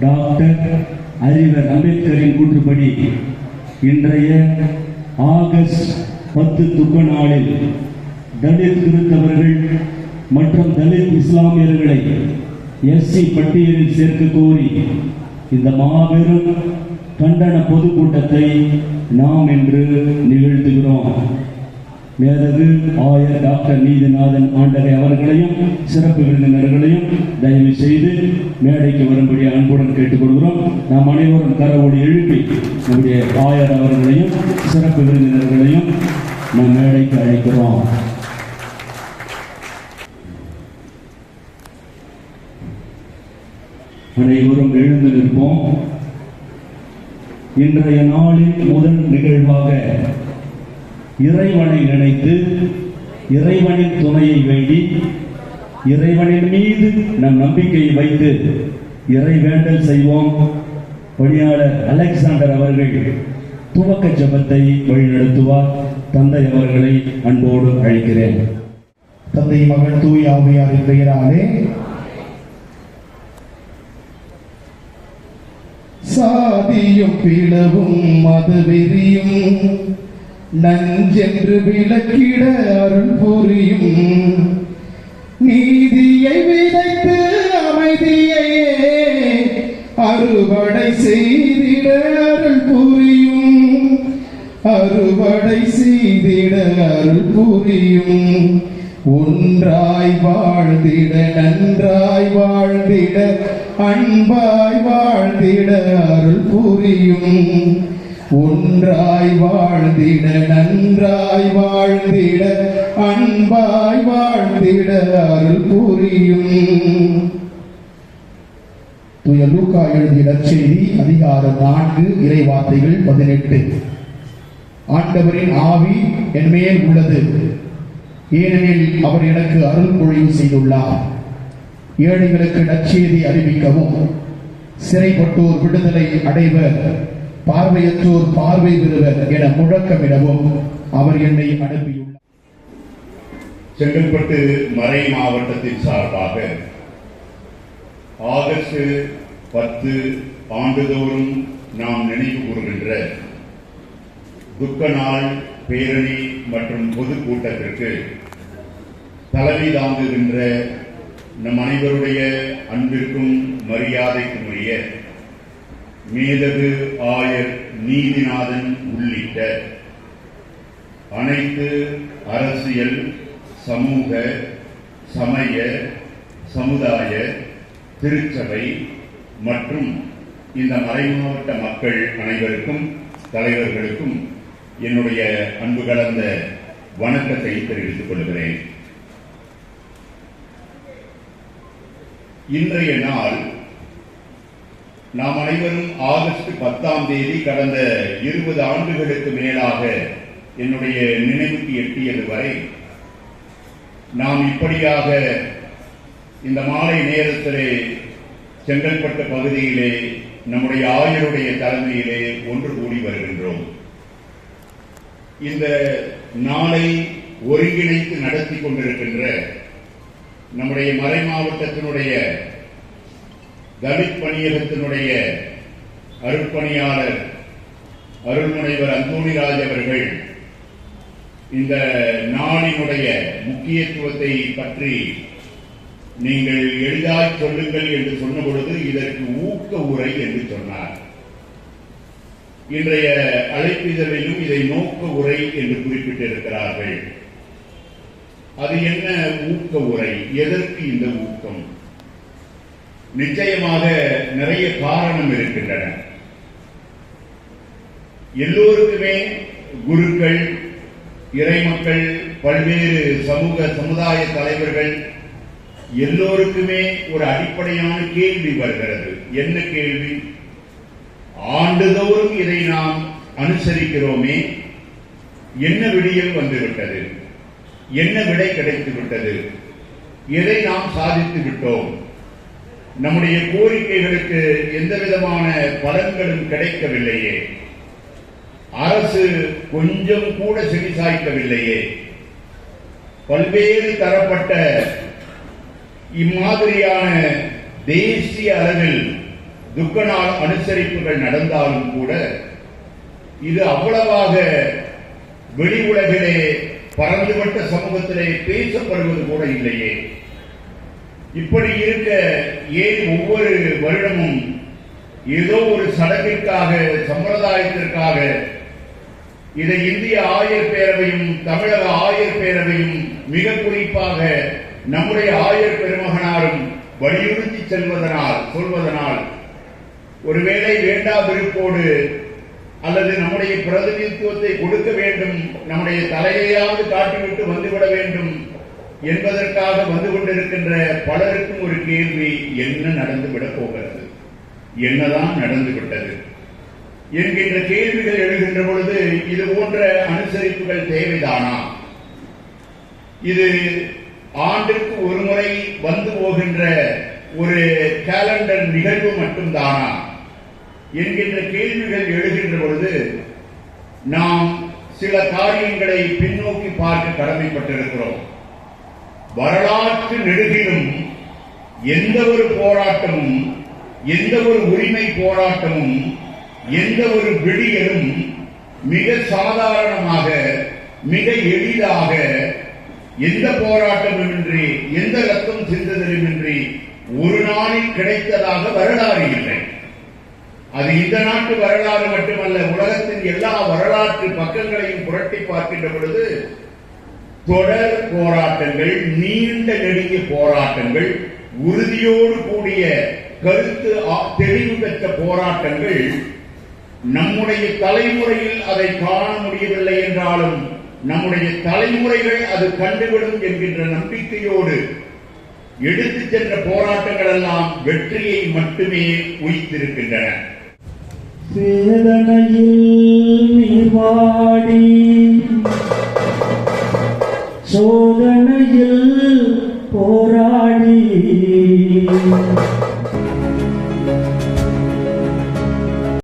Doctor அறிவர் அம்பேத்கரின் கூற்றுப்படி இன்றைய ஆகஸ்ட் பத்து துக்க நாளில் தலித் கிறித்தவர்கள் மற்றும் தலித் இஸ்லாமியர்களை எஸ்சி பட்டியலில் சேர்க்க கோரி இந்த மாபெரும் கண்டன பொதுக்கூட்டத்தை நாம் இன்று நிகழ்த்துகிறோம். மேலது ஆயர் டாக்டர் நீதிநாதன் ஆண்டகை அவர்களையும் சிறப்பு விருந்தினர்களையும் தயவு செய்து மேடைக்கு வரும்படி அன்புடன் கேட்டுக்கொள்கிறோம். நாம் அனைவரும் கரவோடு எழுப்பி நம்முடைய ஆயர் அவர்களையும் சிறப்பு விருந்தினர்களையும் நாம் மேடைக்கு அழைக்கிறோம். அனைவரும் எழுந்து நிற்போம். இன்றைய நாளின் முதல் நிகழ்வாக இறைவனை நினைத்து இறைவனின் துணையை வேண்டி இறைவனின் மீது நம் நம்பிக்கையை வைத்து இறை வேண்டல் செய்வோம். பணியாளர் அலெக்சாண்டர் அவர்கள் துவக்க ஜபத்தை வழிநடத்துவார். தந்தை அவர்களை அன்போடு அழைக்கிறேன். தந்தை மகள் தூய் ஆவியாரின் பெயராலே சாதியும் பிளவும் மதவெறியும் நஞ்சென்று விளக்கிட அருள் புரியும். நீதியை விதைத்து அமைதியையே அறுவடை செய்திட அருள் புரியும். அறுவடை செய்திட அருள் புரியும். ஒன்றாய் வாழ்ந்திட நன்றாய் வாழ்ந்திட அன்பாய் வாழ்ந்திட அருள் புரியும். ஒன்றாய் வாழ்ந்திட நன்றாய் வாழ்ந்திட அன்பாய் வாழ்ந்திட அருள் புரியும் தூய லூக்கா எழுதிய நற்செய்தி அதிகாரம் நான்கு இறைவார்த்தைகள் பதினெட்டு. ஆண்டவரின் ஆவி என்மேல் உள்ளது. ஏனெனில் அவர் எனக்கு அருள் பொழிவு செய்துள்ளார். ஏழைகளுக்கு நற்செய்தி அறிவிக்கவும் சிறைப்பட்டோர் விடுதலை அடைவர். பார்வையற்றோர் பார்வை பெறுவர் என முழக்கமிடவும் அவர் என்னை அனுப்பியுள்ளார். செங்கல்பட்டு மறை மாவட்டத்தின் சார்பாக ஆகஸ்ட் பத்து ஆண்டுதோறும் நாம் நினைவு கூறுகின்ற துக்க நாள் பேரணி மற்றும் பொதுக்கூட்டத்திற்கு தலைமை தாங்குகின்ற நம் அனைவருடைய அன்பிற்கும் மரியாதைக்குரிய உரிய மேதகு ஆயர் நீதிநாதன் உள்ளிட்ட அனைத்து அரசியல் சமூக சமய சமுதாய திருச்சபை மற்றும் இந்த மறைமாவட்ட மக்கள் அனைவருக்கும் தலைவர்களுக்கும் என்னுடைய அன்பு கலந்த வணக்கத்தை தெரிவித்துக் கொள்கிறேன். இன்றைய நாள் நாம் அனைவரும் ஆகஸ்ட் பத்தாம் தேதி கடந்த இருபது ஆண்டுகளுக்கு மேலாக என்னுடைய நினைவுக்கு எட்டியது வரை நாம் இப்படியாக இந்த மாலை நேரத்திலே செங்கல்பட்டு பகுதியிலே நம்முடைய ஆயருடைய தலைமையிலே ஒன்று கூடி வருகின்றோம். இந்த நாளை ஒருங்கிணைத்து நடத்தி கொண்டிருக்கின்ற நம்முடைய மறை மாவட்டத்தினுடைய தலித் பணியகத்தினுடைய அருட்பணியாளர் அருள்முனைவர் அந்தோணிராஜ் அவர்கள் இந்த நாளினுடைய முக்கியத்துவத்தை பற்றி நீங்கள் எளிதாய் சொல்லுங்கள் என்று சொன்ன பொழுது இதற்கு ஊக்க உரை என்று சொன்னார். இன்றைய அழைப்பிதழிலும் இதை நோக்க உரை என்று குறிப்பிட்டிருக்கிறார்கள். அது என்ன ஊக்க உரை? எதற்கு இந்த ஊக்கம்? நிச்சயமாக நிறைய காரணம் இருக்கின்றன. எல்லோருக்குமே குருக்கள் இறைமக்கள் பல்வேறு சமூக சமுதாய தலைவர்கள் எல்லோருக்குமே ஒரு அடிப்படையான கேள்வி வருகிறது. என்ன கேள்வி? ஆண்டுதோறும் இதை நாம் அனுசரிக்கிறோமே. என்ன விடியல் வந்துவிட்டது என்ன விடை கிடைத்து விட்டது எதை நாம் சாதித்து விட்டோம் நம்முடைய கோரிக்கைகளுக்கு எந்த விதமான பலன்களும் கிடைக்கவில்லையே. அரசு கொஞ்சம் கூட செவிசாய்க்கவில்லையே. பல்வேறு தரப்பட்ட இம்மாதிரியான தேசிய அளவில் துக்க நாள் அனுசரிப்புகள் நடந்தாலும் கூட இது அவ்வளவாக வெளி உலகிலே பரந்துபட்ட சமூகத்திலே பேசப்படுவது கூட இல்லையே. இப்படி இருக்க ஏன் ஒவ்வொரு வருடமும் ஏதோ ஒரு சடங்கிற்காக சம்பிரதாயத்திற்காக இதை இந்திய ஆயர் பேரவையும் தமிழக ஆயர் பேரவையும் மிக குறிப்பாக நம்முடைய ஆயர் பெருமகனாரும் வலியுறுத்தி செல்வதனால் சொல்வதனால் ஒருவேளை வேண்டா விருப்போடு அல்லது நம்முடைய பிரதிநிதித்துவத்தை கொடுக்க வேண்டும் நம்முடைய தலையையாவது காட்டிவிட்டு வந்துவிட வேண்டும் என்பதற்காக வந்து கொண்டிருக்கின்ற பலருக்கும் ஒரு கேள்வி என்ன நடந்துவிடப் போகிறது? என்னதான் நடந்து விட்டது? என்கின்ற கேள்விகள் எழுகின்ற பொழுது இது போன்ற அனுசரிப்புகள் தேவைதானா? இது ஆண்டுக்கு ஒரு முறை வந்து போகின்ற ஒரு கேலண்டர் நிகழ்வு மட்டும்தானா? என்கின்ற கேள்விகள் எழுகின்ற பொழுது நாம் சில காரியங்களை பின்னோக்கி பார்க்க கடமைப்பட்டிருக்கிறோம். வரலாற்று நெடுகிலும் எந்த ஒரு போராட்டமும் எந்த ஒரு உரிமை போராட்டமும் எந்த ஒரு விடியலும் மிக சாதாரணமாக மிக எளிதாக எந்த போராட்டமுமின்றி எந்த ரத்தம் சிந்ததலுமின்றி ஒரு நாளில் கிடைத்ததாக வரலாறு இல்லை. அது இந்த நாட்டு வரலாறு மட்டுமல்ல உலகத்தின் எல்லா வரலாற்று பக்கங்களையும் புரட்டி பார்க்கின்ற பொழுது தொடர் போராட்டங்கள் நீண்ட நெடுங்கிய போராட்டங்கள் உறுதியோடு கூடிய கருத்து தெளிவு பெற்ற போராட்டங்கள் நம்முடைய தலைமுறையில் அதை காண முடியவில்லை என்றாலும் நம்முடைய தலைமுறைகள் அது கண்டுவிடும் என்கின்ற நம்பிக்கையோடு எடுத்துச் சென்ற போராட்டங்கள் எல்லாம் வெற்றியை மட்டுமே உயிர்த்திருக்கின்றன வேதனையில் நீர்வாடி சோதனையில் போராடி